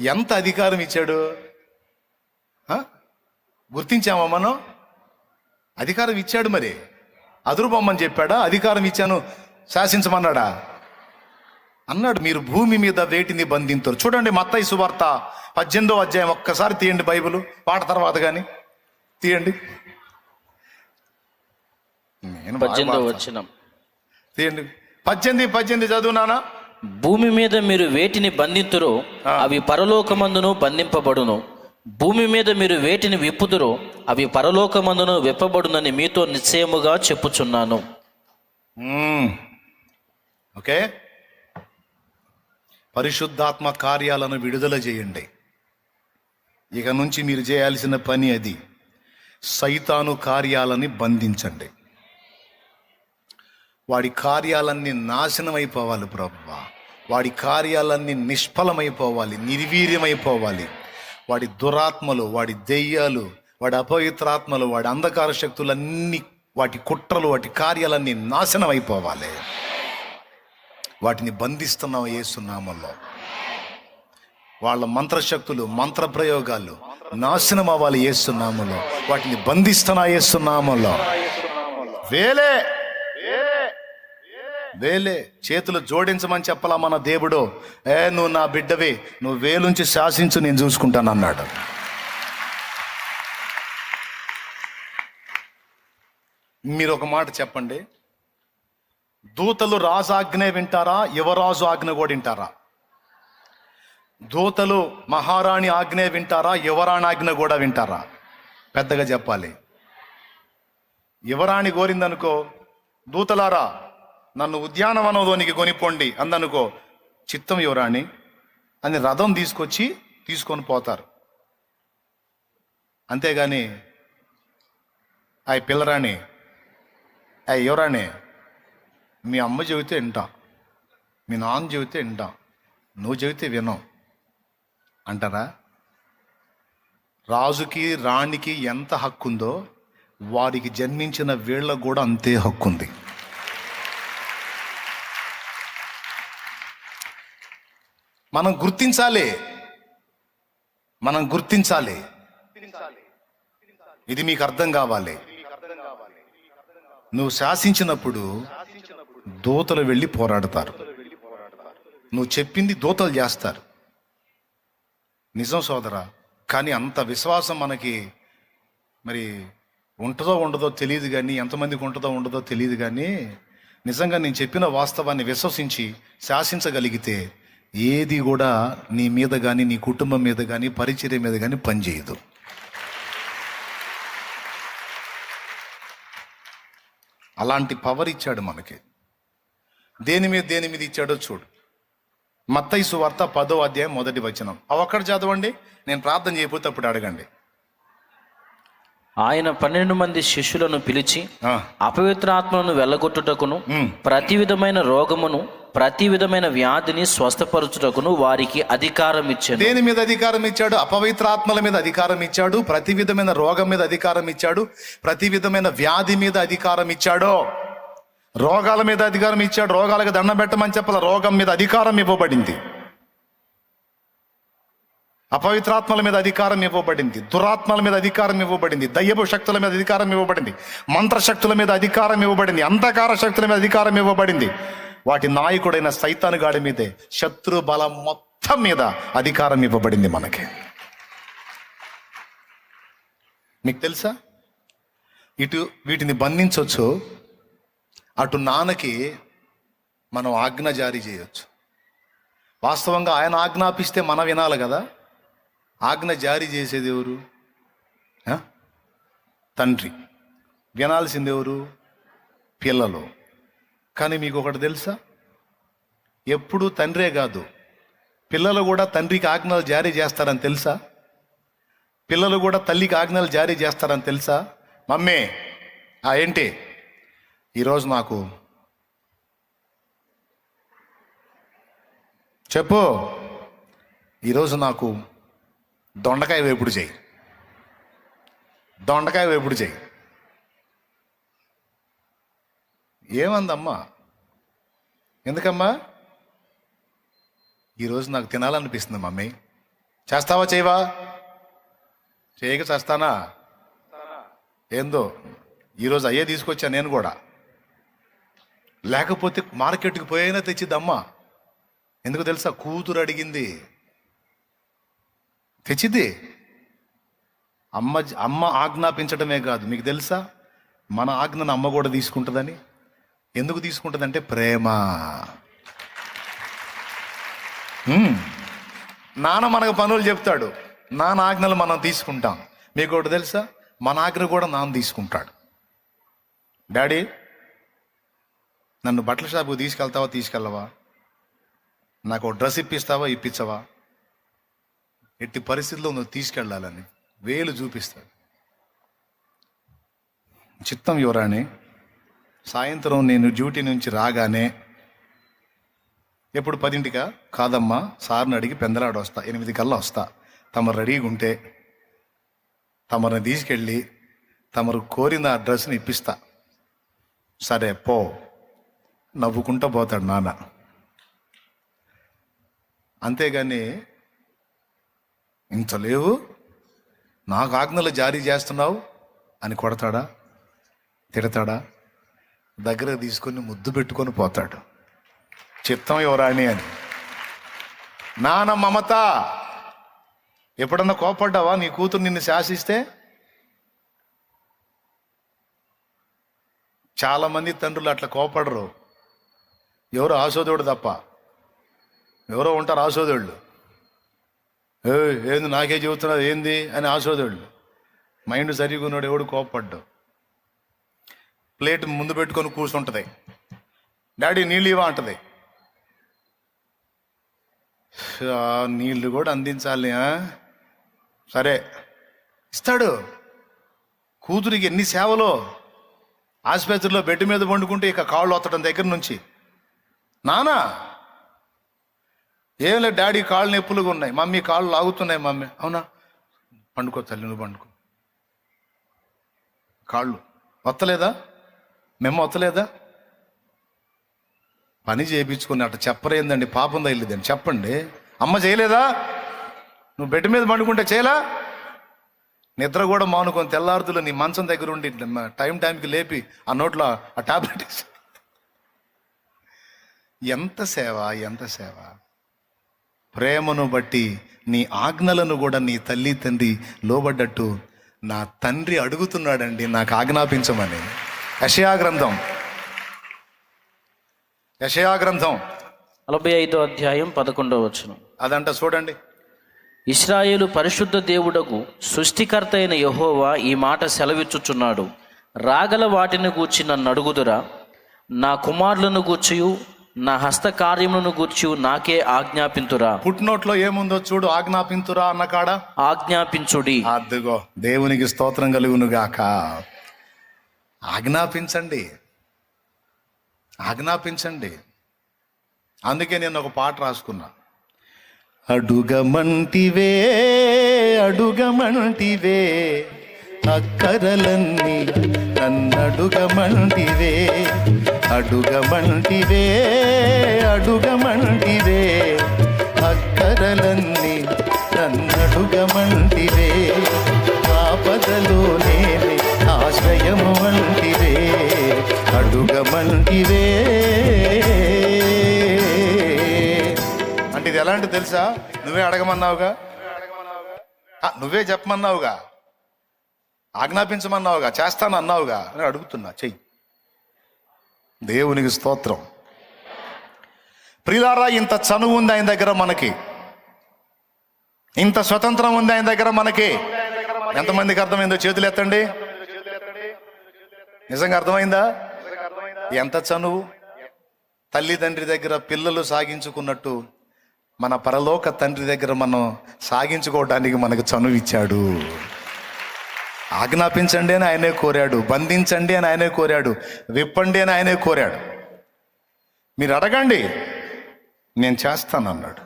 ఎంత అధికారం ఇచ్చాడు? గుర్తించామా మనం? అధికారం ఇచ్చాడు మరి. అదురుబొమ్మని చెప్పాడా? అధికారం ఇచ్చాను. శాసించమన్నాడా? అన్నాడు. మీరు భూమి మీద వేటిని బంధించరు చూడండి మత్తయి సువార్త పద్దెనిమిదో అధ్యాయం ఒక్కసారి తీయండి బైబిల్. పాట తర్వాత కానీ తీయండి. నేను తీయండి. పద్దెనిమిది పద్దెనిమిది చదువునానా? భూమి మీద మీరు వేటిని బంధింతురో. అవి పరలోకమందును బంధింపబడును. భూమి మీద మీరు వేటిని విప్పుదురో అవి పరలోకమందును విప్పబడునని మీతో నిశ్చయముగా చెప్పుచున్నాను. ఓకే? పరిశుద్ధాత్మ కార్యాలను విడుదల చేయండి. ఇక నుంచి మీరు చేయాల్సిన పని అది. సైతాను కార్యాలని బంధించండి. వాడి కార్యాలన్నీ నాశనం అయిపోవాలి ప్రభు. వాడి కార్యాలన్నీ నిష్ఫలమైపోవాలి నిర్వీర్యమైపోవాలి. వాడి దురాత్మలు వాడి దెయ్యాలు వాడి అపవిత్రాత్మలు వాడి అంధకార శక్తులన్నీ వాటి కుట్రలు వాటి కార్యాలన్నీ నాశనం అయిపోవాలి వాటిని బంధిస్తున్నాం ఏసునామంలో వాళ్ళ మంత్రశక్తులు మంత్ర ప్రయోగాలు నాశనం అవ్వాలి ఏసునామంలో వాటిని బంధిస్తున్నా ఏసునామంలో వేలే! వేలే చేతులు జోడించమని చెప్పలా మన దేవుడు. ఏ నువ్వు నా బిడ్డవి నువ్వు వేలుంచి శాసించు నేను చూసుకుంటాను అన్నాడు. మీరు ఒక మాట చెప్పండి. దూతలు రాజాజ్ఞే వింటారా యువరాజు ఆజ్ఞ కూడా వింటారా? దూతలు మహారాణి ఆజ్ఞే వింటారా యువరాణి ఆజ్ఞ కూడా వింటారా? పెద్దగా చెప్పాలి. యువరాణి కోరిందనుకో దూతలారా నన్ను ఉద్యానవనంలోనికి కొనిపోండి అందనుకో చిత్తం యువరాణి అని రథం తీసుకొచ్చి తీసుకొని పోతారు. అంతేగాని ఆ పిల్లరాణి ఆ యువరాణి మీ అమ్మ చెబితే వింటాం మీ నాన్న చెబితే వింటాం నువ్వు చెబితే వినం అంటారా? రాజుకి రాణికి ఎంత హక్కు ఉందో వారికి జన్మించిన వీళ్ళకు కూడా అంతే హక్కు ఉంది మనం గుర్తించాలి. మనం గుర్తించాలి. ఇది మీకు అర్థం కావాలి. నువ్వు శాసించినప్పుడు దూతలు వెళ్ళి పోరాడతారు. నువ్వు చెప్పింది దూతలు చేస్తారు. నిజం సోదరా కానీ అంత విశ్వాసం మనకి మరి ఉంటుందో ఉండదో తెలియదు కానీ ఎంతమందికి ఉంటుందో ఉండదో తెలియదు కానీ నిజంగా నేను చెప్పిన వాస్తవాన్ని విశ్వసించి శాసించగలిగితే ఏది కూడా నీ మీద కానీ నీ కుటుంబం మీద కానీ పరిచర్య మీద కానీ పనిచేయదు. అలాంటి పవర్ ఇచ్చాడు మనకి. దేని మీద దేని మీద ఇచ్చాడో చూడు. మత్తయి సువార్త పదో అధ్యాయం మొదటి వచనం. అవి ఒక్కడ చదవండి నేను ప్రార్థన చేయకపోతే అప్పుడు అడగండి. ఆయన పన్నెండు మంది శిష్యులను పిలిచి ఆ, అపవిత్ర ఆత్మలను వెళ్ళగొట్టుటకును. ప్రతి విధమైన రోగమును ప్రతి విధమైన వ్యాధిని స్వస్థపరచుటకును వారికి అధికారం ఇచ్చాను. దేని మీద అధికారం ఇచ్చాడు? అపవిత్రాత్మల మీద అధికారం ఇచ్చాడు ప్రతి విధమైన రోగం మీద అధికారం ఇచ్చాడు ప్రతి విధమైన వ్యాధి మీద అధికారం ఇచ్చాడు. రోగాల మీద అధికారం ఇచ్చాడు రోగాలకు దండం పెట్టమని చెప్పాల రోగం మీద అధికారం ఇవ్వబడింది. అపవిత్రాత్మల మీద అధికారం ఇవ్వబడింది దురాత్మల మీద అధికారం ఇవ్వబడింది దయ్యపు శక్తుల మీద అధికారం ఇవ్వబడింది మంత్రశక్తుల మీద అధికారం ఇవ్వబడింది అంధకార శక్తుల మీద అధికారం ఇవ్వబడింది. వాటి నాయకుడైన సైతాను గాడి మీదే శత్రు బలం మొత్తం మీద అధికారం ఇవ్వబడింది మనకి. మీకు తెలుసా? ఇటు వీటిని బంధించవచ్చు అటు నాన్నకి మనం ఆజ్ఞ జారీ చేయొచ్చు. వాస్తవంగా ఆయన ఆజ్ఞాపిస్తే మనం వినాలి కదా? ఆజ్ఞ జారీ చేసేది ఎవరు? తండ్రి. వినాల్సింది ఎవరు? పిల్లలు. కానీ మీకు ఒకటి తెలుసా? ఎప్పుడు తండ్రే కాదు. పిల్లలు కూడా తండ్రికి ఆజ్ఞలు జారీ చేస్తారని తెలుసా? పిల్లలు కూడా తల్లికి ఆజ్ఞలు జారీ చేస్తారని తెలుసా? మమ్మీ ఆ ఏంటి? ఈరోజు నాకు చెప్పు. ఈరోజు నాకు దొండకాయ వేపుడు చేయి. దొండకాయ వేపుడు చేయి. ఏమందమ్మా? ఎందుకమ్మా? ఈరోజు నాకు తినాలనిపిస్తుంది మమ్మీ. చేస్తావా చేయవా? చేయక చేస్తానా? ఏందో ఈరోజు అయ్యే తీసుకొచ్చా నేను కూడా. లేకపోతే మార్కెట్కి పోయినా తెచ్చిద్దమ్మా. ఎందుకు తెలుసా? కూతురు అడిగింది. తెచ్చిద్ది అమ్మ అమ్మ ఆజ్ఞాపించడమే కాదు. మీకు తెలుసా? మన ఆజ్ఞను అమ్మ కూడా తీసుకుంటుందని. ఎందుకు తీసుకుంటుందంటే ప్రేమ. నాన్న మనకు పనులు చెప్తాడు. నాన్న ఆజ్ఞలు మనం తీసుకుంటాం. మీకు ఒకటి తెలుసా? మన ఆజ్ఞ కూడా నాన్న తీసుకుంటాడు. డాడీ నన్ను బట్టల షాపుకి తీసుకెళ్తావా తీసుకెళ్ళవా? నాకు డ్రెస్ ఇప్పిస్తావా ఇప్పించవా? ఎట్టి పరిస్థితిలో నువ్వు తీసుకెళ్ళాలని వేలు చూపిస్తాడు. చిత్తం యువరాణి సాయంత్రం నేను డ్యూటీ నుంచి రాగానే ఎప్పుడు పదింటికా? కాదమ్మా సార్ని అడిగి పెందలాడు వస్తా ఎనిమిది కల్లా వస్తా. తమరు రెడీగా ఉంటే తమరిని తీసుకెళ్ళి తమరు కోరిన ఆ డ్రెస్ని ఇప్పిస్తా. సరే పో. నవ్వుకుంటా పోతాడు నాన్న. అంతేగాని ఇంత లేవు? నాకు ఆజ్ఞలు జారీ చేస్తున్నావు? అని కొడతాడా? తిడతాడా? దగ్గర తీసుకొని ముద్దు పెట్టుకొని పోతాడు. చిత్తం యువరాణి అని. నాన్న మమత! ఎప్పుడన్నా కోపడ్డావా? నీ కూతురు నిన్ను శాసిస్తే? చాలామంది తండ్రులు అట్లా కోపడరు. ఎవరు ఆశోదోడు తప్ప. ఎవరో ఉంటారు ఆశోదోళ్ళు. ఏంది నాకే చెబుతున్నది ఏంది అని ఆశోదోళ్ళు మైండ్ సరిగా ఉన్నాడు ఎవడు కోపడ్డావు ప్లేట్ ముందు పెట్టుకొని కూర్చుంటుంది. డాడీ నీళ్ళు ఇవా అంటది. నీళ్ళు కూడా అందించాలి సరే. ఇస్తాడు. కూతురికి ఎన్ని సేవలో? ఆసుపత్రిలో బెడ్ మీద వండుకుంటే ఇక కాళ్ళు వత్తడం దగ్గర నుంచి. నానా? ఏం లేదు డాడీ కాళ్ళు నొప్పులుగా ఉన్నాయి మమ్మీ కాళ్ళు లాగుతున్నాయి మమ్మీ. అవునా? పండుకో తల్లి నువ్వు పండుకో. కాళ్ళు. వత్తలేదా? మేము వత్తలేదా? పని చేయించుకుని అట్ట చెప్పరేందండి పాపం తగిలిందండి చెప్పండి. అమ్మ చేయలేదా? నువ్వు బెడ్ మీద పండుకుంటే చేయలా? నిద్ర కూడా మానుకొని తెల్లారుతులు నీ మంచం దగ్గర ఉండి టైం టైంకి లేపి ఆ నోట్లో ఆ టాబ్లెట్ ఎంత సేవ ఎంత సేవ. ప్రేమను బట్టి నీ ఆజ్ఞలను కూడా నీ తల్లి తండ్రి లోబడ్డట్టు నా తండ్రి అడుగుతున్నాడండి నాకు ఆజ్ఞాపించమని. యషయా గ్రంథం. యషయా గ్రంథం. నలభై ఐదో అధ్యాయం పదకొండవ వచనం. అదంట చూడండి. ఇస్రాయేలు పరిశుద్ధ దేవుడకు సృష్టికర్త అయిన యహోవా ఈ మాట సెలవిచ్చుచున్నాడు. రాగల వాటిని గూర్చి నన్ను అడుగుదురా. నా కుమారులను గూర్చియు నా హస్త కార్యములను గూర్చి నాకే ఆజ్ఞాపింతురా. పుట్టినోట్లో ఏముందో చూడు ఆజ్ఞాపింతురా అన్న కాడ? ఆజ్ఞాపించుడి. అద్దుగో దేవునికి స్తోత్రం కలుగును గాక ఆజ్ఞాపించండి. ఆజ్ఞాపించండి. అందుకే నేను ఒక పాట రాసుకున్నా. అడుగమంటివే అడుగమంటివే అక్కరలన్నీ నన్నడుగమంటివే. అడుగమంటివే అడుగమంటివే. అక్కరలన్నీ నన్నడుగమంటివే. ఆపదలో నేనే ఆశ్రయము వంటివే. అడుగమంటివే. అంటే ఇది ఎలాంటి తెలుసా? నువ్వే అడగమన్నావుగా? నువ్వే చెప్పమన్నావుగా? ఆజ్ఞాపించమన్నావుగా? చేస్తాను అన్నావుగా అని అడుగుతున్నా. చెయ్యి. దేవునికి స్తోత్రం. ప్రిలారా ఇంత చనువు ఉంది ఆయన దగ్గర మనకి. ఇంత స్వతంత్రం ఉంది ఆయన దగ్గర మనకి. ఎంతమందికి అర్థమైందో చేతులు ఎత్తండి. నిజంగా అర్థమైందా? ఎంత చనువు? తల్లిదండ్రి దగ్గర పిల్లలు సాగించుకున్నట్టు మన పరలోక తండ్రి దగ్గర మనం సాగించుకోవడానికి మనకు చనువు ఇచ్చాడు. ఆజ్ఞాపించండి అని ఆయనే కోరాడు బంధించండి అని ఆయనే కోరాడు విప్పండి అని ఆయనే కోరాడు. మీరు అడగండి నేను చేస్తాను అన్నాడు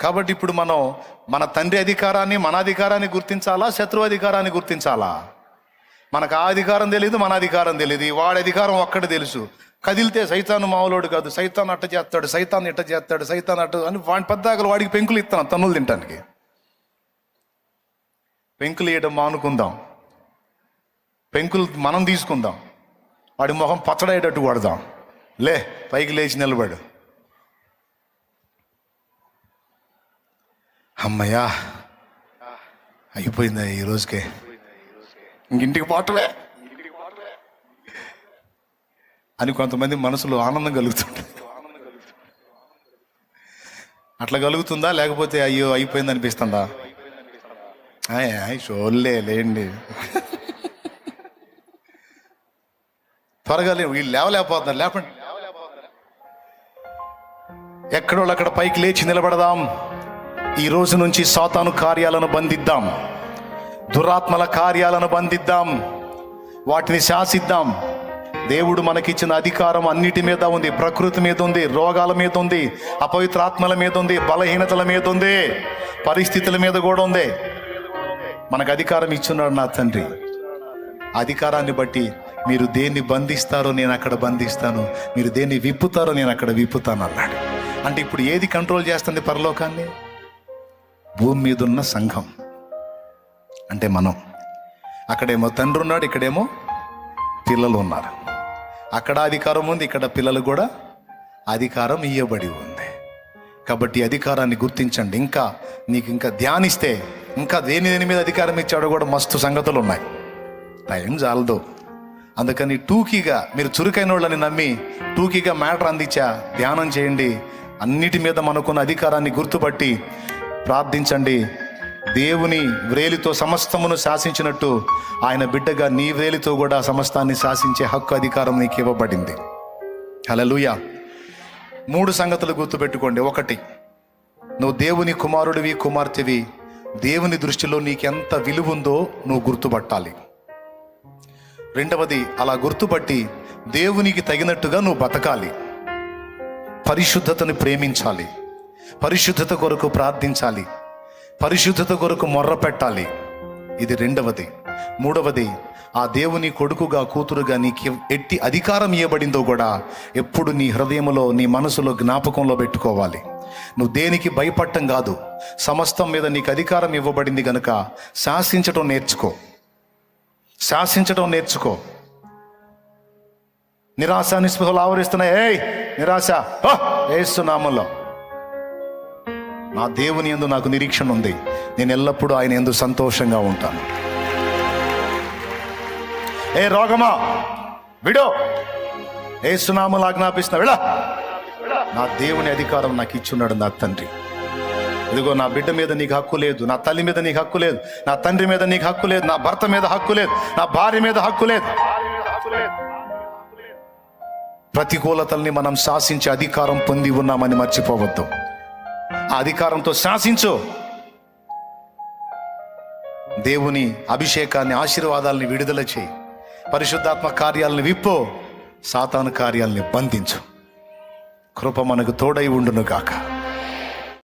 కాబట్టి ఇప్పుడు మనం మన తండ్రి అధికారాన్ని మన అధికారాన్ని గుర్తించాలా శత్రు అధికారాన్ని గుర్తించాలా? మనకు ఆ అధికారం తెలియదు మన అధికారం తెలియదు వాడి అధికారం ఒక్కటి తెలుసు. కదిలితే సైతాను మావులోడు కాదు సైతాన్ అట్ట చేస్తాడు సైతాన్ ఇట్ట చేస్తాడు సైతాన్ అట్ట అని వాడి పెద్దాకలు వాడికి పెంకులు ఇస్తాను తన్నులు తినటానికి పెంకులు వేయడం మానుకుందాం. పెంకులు మనం తీసుకుందాం. వాడి మొహం పచ్చడయ్యేటట్టు వాడదాం. లే పైకి లేచి నిలబడు. అమ్మయ్యా అయిపోయిందా ఈ రోజుకే? ఇంటికి పోవటమే? అని కొంతమంది మనసులో ఆనందం కలుగుతుంది అట్లా కలుగుతుందా? లేకపోతే అయ్యో అయిపోయింది అనిపిస్తుందా షోర్లే లేండి. త్వరగా లేవు వీళ్ళు లేవలేకపోతున్నారు లేపండి. ఎక్కడోళ్ళు అక్కడ పైకి లేచి నిలబడదాం. ఈ రోజు నుంచి సాతాను కార్యాలను బంధిద్దాం. దురాత్మల కార్యాలను బంధిద్దాం. వాటిని శాసిద్దాం. దేవుడు మనకిచ్చిన అధికారం అన్నిటి మీద ఉంది. ప్రకృతి మీద ఉంది రోగాల మీద ఉంది అపవిత్రాత్మల మీద ఉంది బలహీనతల మీద ఉంది పరిస్థితుల మీద కూడా ఉంది. మనకు అధికారం ఇచ్చున్నాడు నా తండ్రి. అధికారాన్ని బట్టి మీరు దేన్ని బంధిస్తారో నేను అక్కడ బంధిస్తాను. మీరు దేన్ని విప్పుతారో నేను అక్కడ విప్పుతాను అన్నాడు. అంటే ఇప్పుడు ఏది కంట్రోల్ చేస్తుంది పరలోకాన్ని? భూమి మీద ఉన్న సంఘం. అంటే మనం. అక్కడేమో తండ్రి ఉన్నాడు ఇక్కడేమో పిల్లలు ఉన్నారు. అక్కడ అధికారం ఉంది ఇక్కడ పిల్లలు కూడా అధికారం ఇయ్యబడి ఉంది. కాబట్టి అధికారాన్ని గుర్తించండి. ఇంకా నీకు ఇంకా ధ్యానిస్తే ఇంకా దేని దేని మీద అధికారం ఇచ్చాడో కూడా మస్తు సంగతులు ఉన్నాయి టైం చాలదు అందుకని టూకీగా మీరు చురుకైన వాళ్ళని నమ్మి టూకీగా మ్యాటర్ అందించా ధ్యానం చేయండి. అన్నిటి మీద మనకున్న అధికారాన్ని గుర్తుపట్టి ప్రార్థించండి. దేవుని వ్రేలితో సమస్తమును శాసించినట్టు ఆయన బిడ్డగా నీ వ్రేలితో కూడా సమస్తాన్ని శాసించే హక్కు అధికారం నీకు ఇవ్వబడింది. హలలుయా మూడు సంగతులు గుర్తుపెట్టుకోండి. ఒకటి నువ్వు దేవుని కుమారుడివి కుమార్తెవి. దేవుని దృష్టిలో నీకెంత విలువ ఉందో నువ్వు గుర్తుపట్టాలి. రెండవది అలా గుర్తుపట్టి దేవునికి తగినట్టుగా నువ్వు బతకాలి. పరిశుద్ధతను ప్రేమించాలి. పరిశుద్ధత కొరకు ప్రార్థించాలి. పరిశుద్ధత కొరకు మొర్ర పెట్టాలి. ఇది రెండవది. మూడవది ఆ దేవుని కొడుకుగా కూతురుగా నీకు ఎట్టి అధికారం ఇవ్వబడిందో కూడా ఎప్పుడు నీ హృదయంలో నీ మనసులో జ్ఞాపకంలో పెట్టుకోవాలి. నువ్వు దేనికి భయపడటం కాదు. సమస్తం మీద నీకు అధికారం ఇవ్వబడింది గనుక శాసించటం నేర్చుకో. శాసించటం నేర్చుకో. నిరాశ నిస్పృహలు ఆవరిస్తున్నాయి. ఏయ్ నిరాశ. హో! నా దేవుని ఎందు నాకు నిరీక్షణ ఉంది. నేను ఎల్లప్పుడూ ఆయన ఎందు సంతోషంగా ఉంటాను. ఏ రోగమా? విడో. ఏసునామలు ఆజ్ఞాపిస్తున్నా విడా. నా దేవుని అధికారం నాకు ఇచ్చున్నాడు నా తండ్రి. ఇదిగో నా బిడ్డ మీద నీకు హక్కు లేదు నా తల్లి మీద నీకు హక్కు లేదు నా తండ్రి మీద నీకు హక్కు లేదు నా భర్త మీద హక్కు లేదు నా భార్య మీద హక్కు లేదు. ప్రతికూలతల్ని మనం శాసించే అధికారం పొంది ఉన్నామని మర్చిపోవద్దు. ఆ అధికారంతో శాసించు. దేవుని అభిషేకాన్ని ఆశీర్వాదాలని విడుదల చేయి. పరిశుద్ధాత్మ కార్యాలను విప్పో సాతాను కార్యాలని బంధించు. కృప మనకు తోడై ఉండును గాక